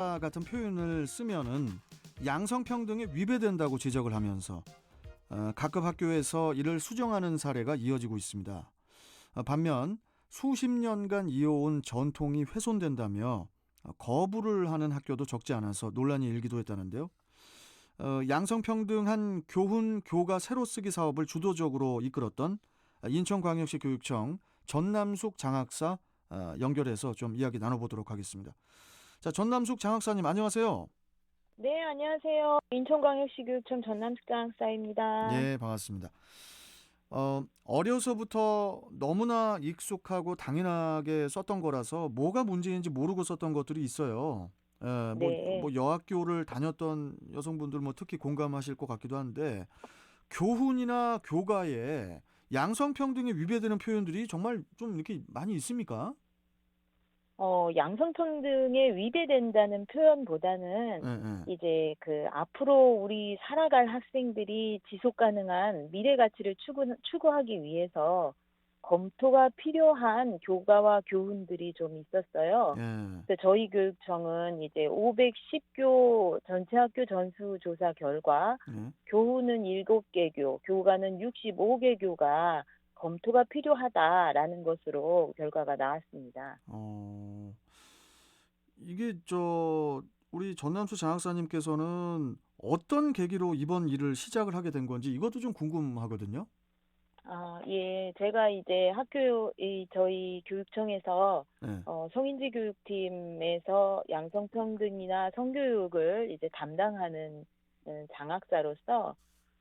같은 표현을 쓰면은 양성평등에 위배된다고 지적을 하면서 어, 각급 학교에서 이를 수정하는 사례가 이어지고 있습니다. 어, 반면 수십 년간 이어온 전통이 훼손된다며 어, 거부를 하는 학교도 적지 않아서 논란이 일기도 했다는데요. 어, 양성평등한 교훈 교가 새로 쓰기 사업을 주도적으로 이끌었던 인천광역시 교육청 전남숙 장학사 어, 연결해서 좀 이야기 나눠보도록 하겠습니다. 자, 전남숙 장학사님 안녕하세요. 네, 안녕하세요. 인천광역시 교육청 전남특강사입니다. 예, 반갑습니다. 어, 어려서부터 너무나 익숙하고 당연하게 썼던 거라서 뭐가 문제인지 모르고 썼던 것들이 있어요. 예, 뭐, 네. 뭐 여학교를 다녔던 여성분들 뭐 특히 공감하실 것 같기도 한데 교훈이나 교가에 양성평등에 위배되는 표현들이 정말 좀 이렇게 많이 있습니까? 어, 양성평 등에 위배된다는 표현보다는 예, 예. 이제 그 앞으로 우리 살아갈 학생들이 지속 가능한 미래 가치를 추구, 추구하기 위해서 검토가 필요한 교가와 교훈들이 좀 있었어요. 예. 그래서 저희 교육청은 이제 510교 전체 학교 전수 조사 결과 예. 교훈은 7개 교, 교가는 65개 교가 검토가 필요하다라는 것으로 결과가 나왔습니다. 어, 이게 저 우리 전남수 장학사님께서는 어떤 계기로 이번 일을 시작을 하게 된 건지 이것도 좀 궁금하거든요. 아, 예. 제가 이제 학교, 이, 저희 교육청에서, 네. 어, 성인지 교육팀에서 양성평등이나 성교육을 이제 담당하는 음, 장학사로서,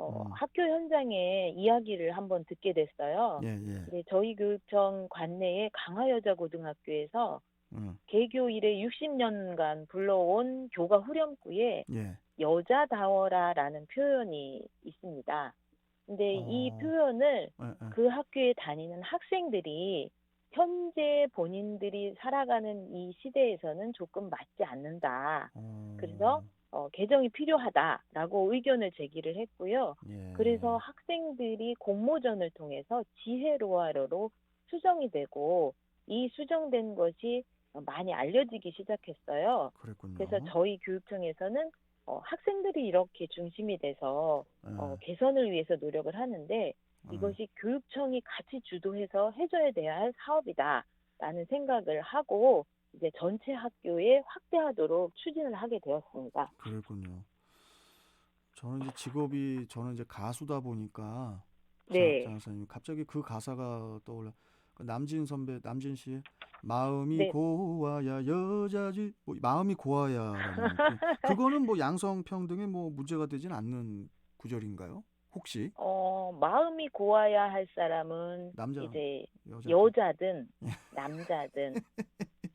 어, 음. 학교 현장의 이야기를 한번 듣게 됐어요. 예, 예. 이제 저희 교육청 관내의 강화여자고등학교에서 음, 개교 이래 60년간 불러온 교가 후렴구에 예. 여자다워라라는 표현이 있습니다. 근데 이 어. 표현을 예, 예. 그 학교에 다니는 학생들이 현재 본인들이 살아가는 이 시대에서는 조금 맞지 않는다. 어, 그래서 어, 개정이 필요하다라고 의견을 제기를 했고요. 예. 그래서 학생들이 공모전을 통해서 지혜로와로로 수정이 되고 이 수정된 것이 많이 알려지기 시작했어요. 그랬군요. 그래서 저희 교육청에서는 어, 학생들이 이렇게 중심이 돼서 예. 어, 개선을 위해서 노력을 하는데 음, 이것이 교육청이 같이 주도해서 해줘야 돼야 할 사업이다라는 생각을 하고 이제 전체 학교에 확대하도록 추진을 하게 되었습니다. 그랬군요. 저는 이제 직업이 저는 이제 가수다 보니까 네. 장, 장사님 갑자기 그 가사가 떠올라. 그 남진 선배 남진 씨의 마음이 네. 고와야 여자지 뭐 마음이 고와야라는 그, 그거는 뭐 양성 평등에 뭐 문제가 되진 않는 구절인가요? 혹시 어, 마음이 고와야 할 사람은 남자 이제 여자 여자든 남자든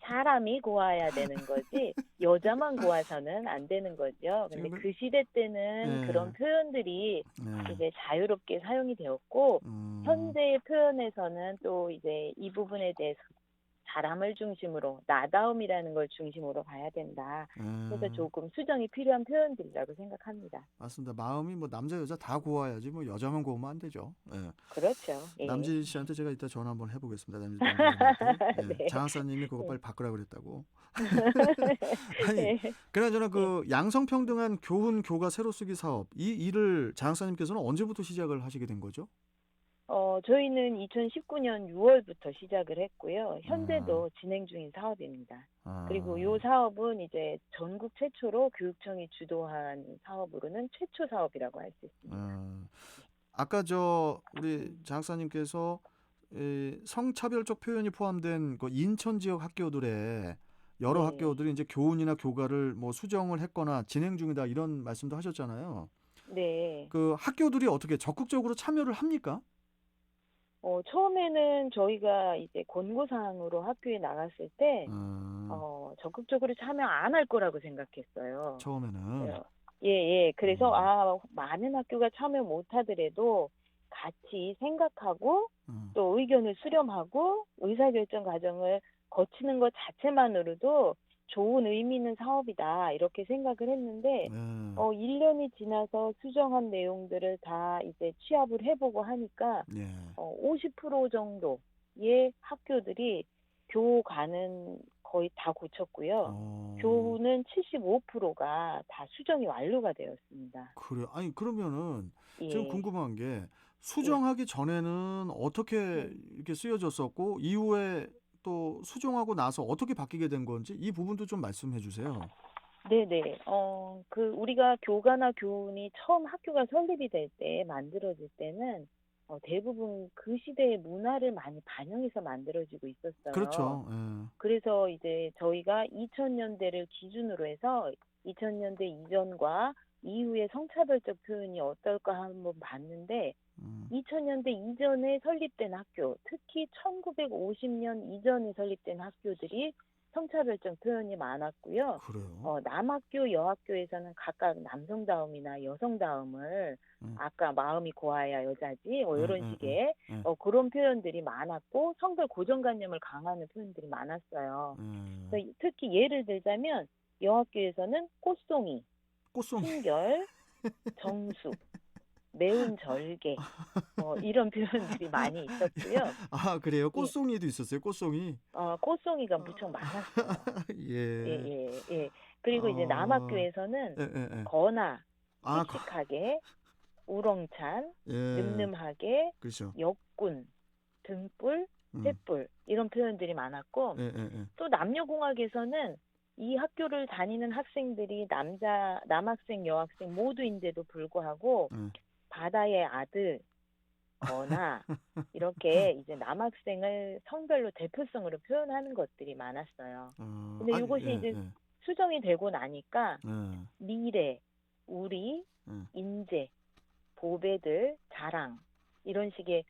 사람이 고와야 되는 거지 여자만 고와서는 안 되는 거죠. 근데 지금은- 그 시대 때는 네. 그런 표현들이 네. 이제 자유롭게 사용이 되었고 음, 현재의 표현에서는 또 이제 이 부분에 대해서 사람을 중심으로 나다움이라는 걸 중심으로 봐야 된다. 그래서 음, 조금 수정이 필요한 표현들이라고 생각합니다. 맞습니다. 마음이 뭐 남자 여자 다 고와야지 뭐 여자만 고우면 안 되죠. 예. 그렇죠. 예. 남진 씨한테 제가 이따 전화 한번 해보겠습니다. 남진 남진한테. 예. 네. 장학사님이 그거 네. 빨리 바꾸라 그랬다고. 아니 네. 그나저나 그 양성평등한 교훈 교가 새로 쓰기 사업 이 일을 장학사님께서는 언제부터 시작을 하시게 된 거죠? 어, 저희는 2019년 6월부터 시작을 했고요. 현재도 아. 진행 중인 사업입니다. 아, 그리고 이 사업은 이제 전국 최초로 교육청이 주도한 사업으로는 최초 사업이라고 할 수 있습니다. 아, 아까 저 우리 장학사님께서 이 성차별적 표현이 포함된 그 인천 지역 학교들의 여러 네. 학교들이 이제 교훈이나 교가를 뭐 수정을 했거나 진행 중이다 이런 말씀도 하셨잖아요. 네. 그 학교들이 어떻게 적극적으로 참여를 합니까? 어, 처음에는 저희가 이제 권고사항으로 학교에 나갔을 때, 아, 어, 적극적으로 참여 안 할 거라고 생각했어요. 처음에는 예, 예. 그래서, 음. 아, 많은 학교가 참여 못 하더라도 같이 생각하고 음, 또 의견을 수렴하고 의사결정 과정을 거치는 것 자체만으로도 좋은 의미 있는 사업이다. 이렇게 생각을 했는데, 네. 어, 1년이 지나서 수정한 내용들을 다 이제 취합을 해보고 하니까, 예. 어, 50% 정도의 학교들이 교가는 거의 다 고쳤고요. 어. 교훈은 75%가 다 수정이 완료가 되었습니다. 그래요. 아니 그러면은 예. 지금 궁금한 게 수정하기 전에는 어떻게 네. 이렇게 쓰여졌었고 이후에 또 수정하고 나서 어떻게 바뀌게 된 건지 이 부분도 좀 말씀해 주세요. 네네. 어, 그, 우리가 교가나 교훈이 처음 학교가 설립이 될 때, 만들어질 때는, 어, 대부분 그 시대의 문화를 많이 반영해서 만들어지고 있었어요. 그렇죠. 예. 그래서 이제 저희가 2000년대를 기준으로 해서 2000년대 이전과 이후의 성차별적 표현이 어떨까 한번 봤는데, 음. 2000년대 이전에 설립된 학교, 특히 1950년 이전에 설립된 학교들이 성차별적 표현이 많았고요. 그래요. 어, 남학교, 여학교에서는 각각 남성다움이나 여성다움을 음. 아까 마음이 고와야 여자지 뭐 이런 음, 음, 식의 음. 어, 그런 표현들이 많았고 성별 고정관념을 강화하는 표현들이 많았어요. 예. 그래서 특히 예를 들자면 여학교에서는 꽃송이, 꽃송이. 순결, 정수, 매운 절개 어, 이런 표현들이 많이 있었고요. 아 그래요. 꽃송이도 있었어요. 꽃송이. 어, 꽃송이가 무척 많았어요. 예. 예, 예, 예. 그리고 이제 어. 남학교에서는 예, 예, 예. 거나, 아, 거- 씩씩하게, 우렁찬, 예. 늠름하게, 그렇죠. 역군, 등불, 음. 횃불 이런 표현들이 많았고 예, 예, 예. 또 남녀공학에서는 이 학교를 다니는 학생들이 남자 남학생 여학생 모두인데도 불구하고 예. 바다의 아들 거나 이렇게 이제 남학생을 성별로 대표성으로 표현하는 것들이 많았어요. 어, 근데 아니, 이것이 예, 이제 예, 수정이 되고 나니까 예. 미래, 우리, 음. 인재, 보배들, 자랑 이런 식의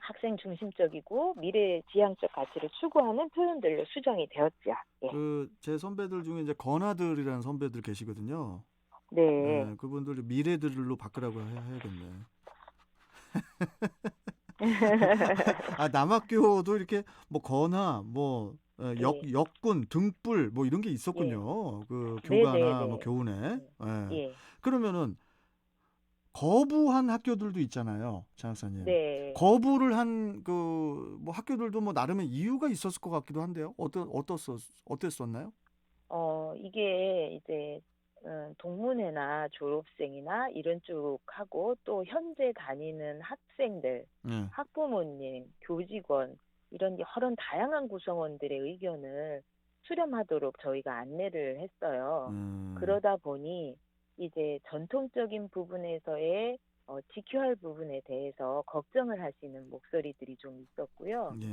학생 중심적이고 미래 지향적 가치를 추구하는 표현들로 수정이 되었죠. 예. 그제 선배들 중에 이제 건아들이라는 선배들 계시거든요. 네. 예, 그분들 미래들로 바꾸라고 해- 해야겠네. 아 남학교도 이렇게 뭐 건아 뭐 어, 역 예. 역군 등불 뭐 이런 게 있었군요. 그 네, 교가나 네, 뭐 네. 교훈에. 예. 예. 그러면은 거부한 학교들도 있잖아요, 장학사님. 네. 거부를 한 그 뭐 학교들도 뭐 나름의 이유가 있었을 것 같기도 한데요. 어떠 어떻었 어땠었나요? 어, 이게 이제 음, 동문회나 졸업생이나 이런 쪽하고 또 현재 다니는 학생들, 예. 학부모님, 교직원 이런 여러 다양한 구성원들의 의견을 수렴하도록 저희가 안내를 했어요. 음. 그러다 보니 이제 전통적인 부분에서의 어, 지켜야 할 부분에 대해서 걱정을 하시는 목소리들이 좀 있었고요. 예.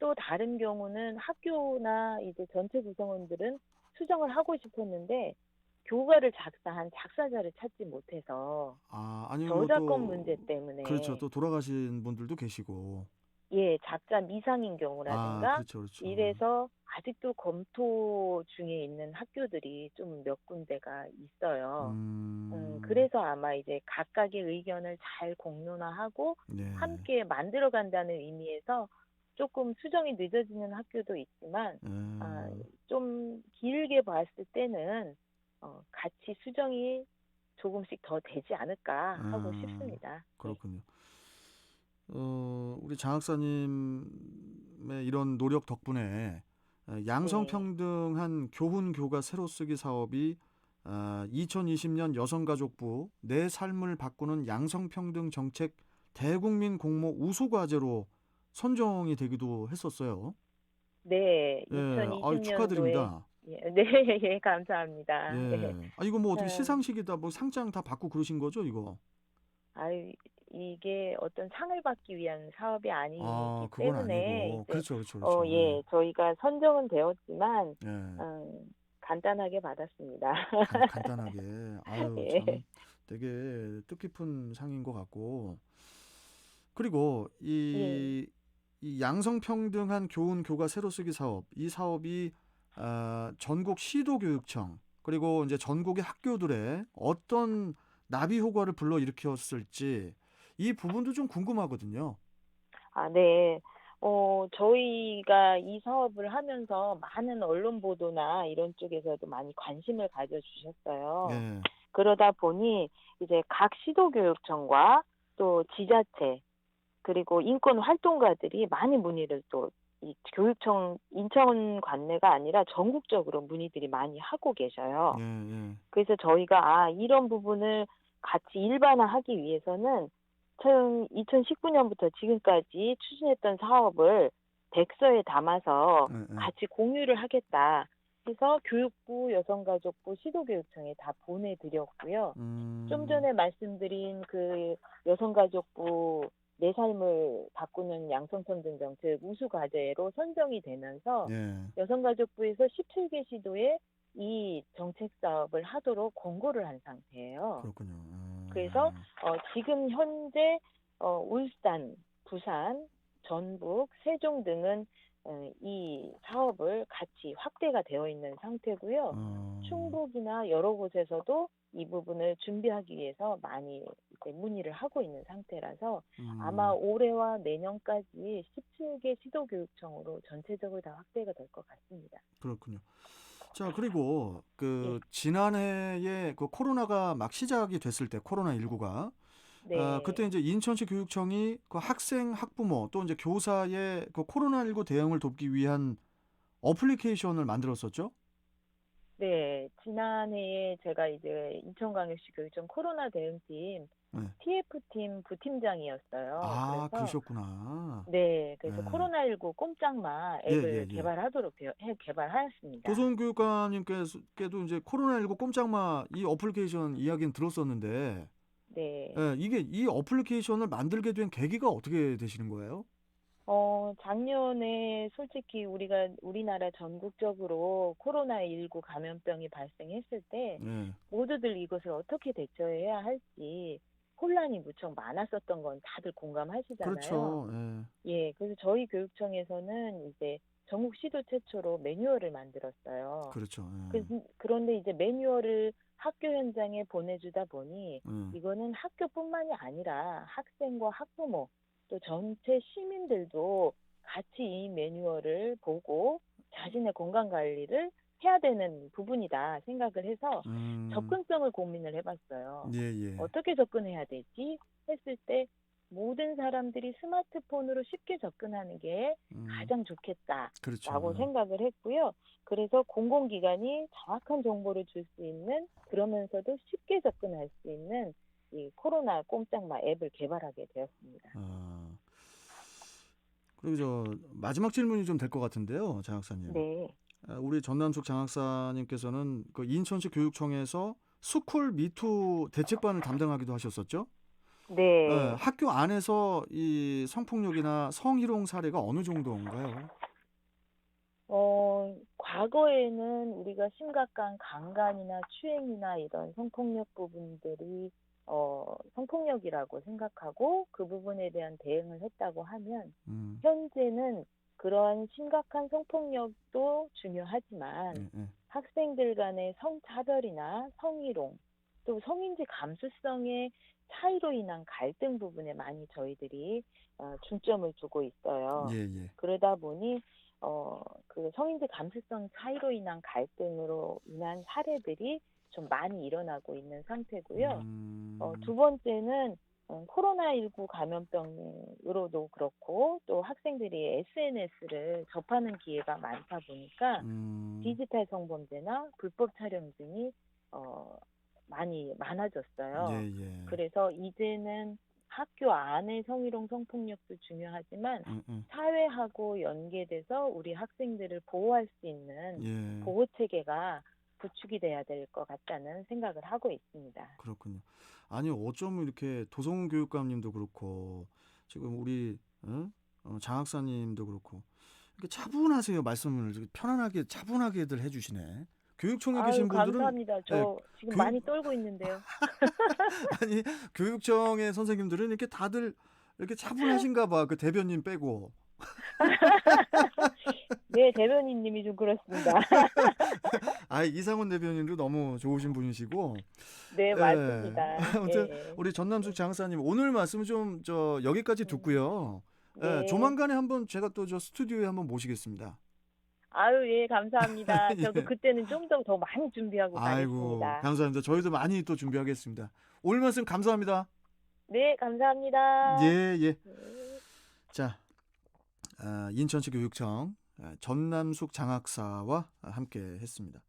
또 다른 경우는 학교나 이제 전체 구성원들은 수정을 하고 싶었는데 교과를 작사한 작사자를 찾지 못해서 아, 아니면 뭐 저작권 또 문제 때문에 그렇죠. 또 돌아가신 분들도 계시고. 예 작자 미상인 아, 경우라든가 그렇죠, 그렇죠. 이래서 아직도 검토 중에 있는 학교들이 좀 몇 군데가 있어요. 음, 음, 그래서 아마 이제 각각의 의견을 잘 공론화하고 네. 함께 만들어 간다는 의미에서 조금 수정이 늦어지는 학교도 있지만 예. 아, 좀 길게 봤을 때는 어, 같이 수정이 조금씩 더 되지 않을까 하고 아, 싶습니다. 네. 그렇군요. 어, 우리 장 학사님의 이런 노력 덕분에 어, 네. 양성평등한 교훈 교과 새로 쓰기 사업이 아, 2020년 여성가족부 내 삶을 바꾸는 양성평등 정책 대국민 공모 우수 과제로 선정이 되기도 했었어요. 네, 예, 2020년도에 아유, 축하드립니다. 예, 네, 예, 감사합니다. 예. 네. 아, 이거 뭐 어떻게 네. 시상식이다 뭐 상장 다 받고 그러신 거죠, 이거? 아유, 이게 어떤 상을 받기 위한 사업이 아니기 아, 그건 때문에 아니고. 이제 그렇죠, 그렇죠, 그렇죠. 어, 예, 저희가 선정은 되었지만 예. 음, 간단하게 받았습니다. 간, 간단하게. 아유, 예. 참 되게 뜻깊은 상인 것 같고. 그리고 이, 예. 이 양성평등한 교훈 교과 새로 쓰기 사업, 이 사업이 아, 전국 시도교육청 그리고 이제 전국의 학교들에 어떤 나비 효과를 불러 일으켰을지 이 부분도 좀 궁금하거든요. 아, 네. 어, 저희가 이 사업을 하면서 많은 언론 보도나 이런 쪽에서도 많이 관심을 가져주셨어요. 예. 그러다 보니 이제 각 시도교육청과 또 지자체 그리고 인권 활동가들이 많이 문의를 또 이 교육청 인천 관내가 아니라 전국적으로 문의들이 많이 하고 계셔요. 예, 예. 그래서 저희가 아, 이런 부분을 같이 일반화하기 위해서는 2019년부터 지금까지 추진했던 사업을 백서에 담아서 예, 예. 같이 공유를 하겠다 해서 교육부, 여성가족부, 시도교육청에 다 보내드렸고요. 음, 좀 전에 말씀드린 그 여성가족부 내 삶을 바꾸는 양성평등 정책 우수 과제로 선정이 되면서 예. 여성가족부에서 17개 시도에 이 정책 사업을 하도록 권고를 한 상태예요. 그렇군요. 음. 그래서 어, 지금 현재 어, 울산, 부산, 전북, 세종 등은 어, 이 사업을 같이 확대가 되어 있는 상태고요. 어, 충북이나 여러 곳에서도 이 부분을 준비하기 위해서 많이 문의를 하고 있는 상태라서 음, 아마 올해와 내년까지 17개 시도교육청으로 전체적으로 다 확대가 될 것 같습니다. 그렇군요. 자, 그리고 그 예. 지난해에 그 코로나가 막 시작이 됐을 때 코로나 19가 네. 아, 그때 이제 인천시 교육청이 그 학생, 학부모 또 이제 교사의 그 코로나19 대응을 돕기 위한 어플리케이션을 만들었었죠? 네, 지난해에 제가 이제 인천광역시 교육청 코로나 대응팀 네. TF팀 부팀장이었어요. 아, 그러셨구나. 네, 그래서 네. 코로나19 꼼짝마 예, 앱을 예, 예. 개발하도록 되어, 해, 개발하였습니다. 도성교육관님께도 이제 코로나19 꼼짝마 이 어플리케이션 이야기는 들었었는데 네. 예, 이게 이 어플리케이션을 만들게 된 계기가 어떻게 되시는 거예요? 어, 작년에 솔직히 우리가 우리나라 전국적으로 코로나19 감염병이 발생했을 때 예. 모두들 이것을 어떻게 대처해야 할지 혼란이 무척 많았었던 건 다들 공감하시잖아요. 그렇죠. 예. 예, 그래서 저희 교육청에서는 이제 전국 시도 최초로 매뉴얼을 만들었어요. 그렇죠. 예. 그, 그런데 이제 매뉴얼을 학교 현장에 보내주다 보니 예. 이거는 학교뿐만이 아니라 학생과 학부모 또 전체 시민들도 같이 이 매뉴얼을 보고 자신의 건강 관리를 해야 되는 부분이다 생각을 해서 음, 접근성을 고민을 해봤어요. 예, 예. 어떻게 접근해야 되지? 했을 때 모든 사람들이 스마트폰으로 쉽게 접근하는 게 음, 가장 좋겠다라고 그렇죠. 생각을 했고요. 그래서 공공기관이 정확한 정보를 줄 수 있는 그러면서도 쉽게 접근할 수 있는 이 코로나 꼼짝마 앱을 개발하게 되었습니다. 아, 그리고 저 마지막 질문이 좀 될 것 같은데요, 장학사님. 네. 아, 우리 전남숙 장학사님께서는 그 인천시 교육청에서 스쿨 미투 대책반을 담당하기도 하셨었죠? 네. 예, 학교 안에서 이 성폭력이나 성희롱 사례가 어느 정도인가요? 어, 과거에는 우리가 심각한 강간이나 추행이나 이런 성폭력 부분들이 어, 성폭력이라고 생각하고 그 부분에 대한 대응을 했다고 하면 음, 현재는 그러한 심각한 성폭력도 중요하지만 예, 예. 학생들 간의 성차별이나 성희롱 또 성인지 감수성의 차이로 인한 갈등 부분에 많이 저희들이 어, 중점을 두고 있어요. 예, 예. 그러다 보니 어, 그 성인지 감수성 차이로 인한 갈등으로 인한 사례들이 좀 많이 일어나고 있는 상태고요. 음, 어, 두 번째는 어, 코로나19 감염병으로도 그렇고 또 학생들이 SNS를 접하는 기회가 많다 보니까 음, 디지털 성범죄나 불법 촬영 등이 어, 많이 많아졌어요. 예, 예. 그래서 이제는 학교 안의 성희롱 성폭력도 중요하지만 음, 음, 사회하고 연계돼서 우리 학생들을 보호할 수 있는 예. 보호 체계가 구축이 돼야 될 것 같다는 생각을 하고 있습니다. 그렇군요. 아니 어쩜 이렇게 도성훈 교육감님도 그렇고 지금 우리 어? 어, 장학사님도 그렇고 이렇게 차분하세요 말씀을 편안하게 차분하게들 해주시네. 교육청에 계신 아유, 분들은 감사합니다. 저 지금 교육- 많이 떨고 있는데요. 아니 교육청의 선생님들은 이렇게 다들 이렇게 차분하신가 봐. 그 대변인 빼고. 네, 대변인님이 좀 그렇습니다. 아 이상훈 대변인도 너무 좋으신 분이시고 네, 예. 맞습니다. 아무튼 예. 우리 전남숙 장학사님 오늘 말씀 좀 저 여기까지 듣고요. 예, 네. 조만간에 한번 제가 또 저 스튜디오에 한번 모시겠습니다. 아유, 예, 감사합니다. 예. 저도 그때는 좀 더 더 많이 준비하고 아이고 가겠습니다. 감사합니다. 저희도 많이 또 준비하겠습니다. 오늘 말씀 감사합니다. 네, 감사합니다. 예 예. 네. 자 아, 인천시 교육청 아, 전남숙 장학사와 함께 했습니다.